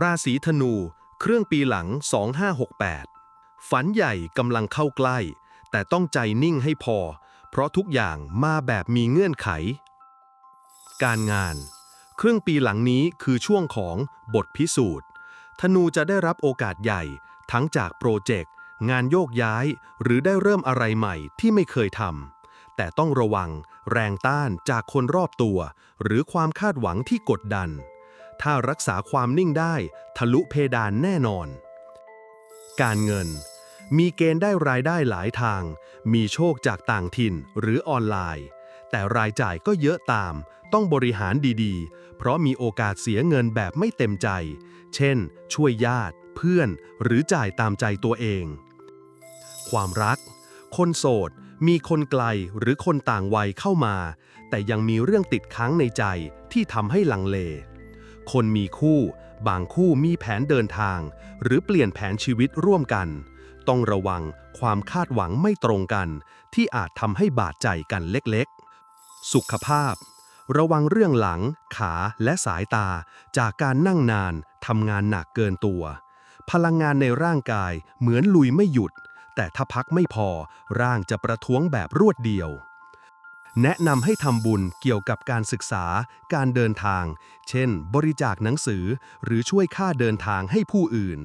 ราศีธนู เครื่องปีหลัง 2568 ฝันใหญ่กำลังเข้าใกล้ แต่ต้องใจนิ่งให้พอ เพราะทุกอย่างมาแบบมีเงื่อนไข การงาน เครึ่องปีหลังนี้คือช่วงของบทพิสูจน์ ธนูจะได้รับโอกาสใหญ่ ทั้งจากโปรเจกต์ งานโยกย้าย หรือได้เริ่มอะไรใหม่ที่ไม่เคยทำ แต่ต้องระวังแรงต้านจากคนรอบตัว หรือความคาดหวังที่กดดัน ถ้ารักษาความนิ่งได้ ทะลุเพดานแน่นอน การเงิน มีเกณฑ์ได้รายได้หลายทาง มีโชคจากต่างถิ่นหรือออนไลน์ แต่รายจ่ายก็เยอะตาม ต้องบริหารดีๆ เพราะมีโอกาสเสียเงินแบบไม่เต็มใจ เช่น ช่วยญาติ เพื่อน หรือจ่ายตามใจตัวเอง ความรัก คนโสดมีคนไกลหรือคนต่างวัยเข้ามา แต่ยังมีเรื่องติดค้างในใจที่ทำให้ลังเล คนมีคู่ บางคู่มีแผนเดินทาง หรือเปลี่ยนแผนชีวิตร่วมกัน ต้องระวังความคาดหวังไม่ตรงกัน ที่อาจทำให้บาดใจกันเล็กๆ สุขภาพ ระวังเรื่องหลัง ขาและสายตา จากการนั่งนานทำงานหนักเกินตัว พลังงานในร่างกายเหมือนลุยไม่หยุด แต่ถ้าพักไม่พอร่างจะประท้วงแบบรวดเดียว แนะนำให้ทำบุญเกี่ยวกับการศึกษา การเดินทาง เช่น บริจาคหนังสือ หรือช่วยค่าเดินทางให้ผู้อื่น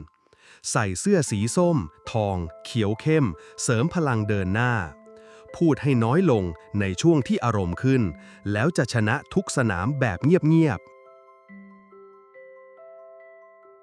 ใส่เสื้อสีส้ม ทอง เขียวเข้ม เสริมพลังเดินหน้า พูดให้น้อยลงในช่วงที่อารมณ์ขึ้น แล้วจะชนะทุกสนามแบบเงียบๆ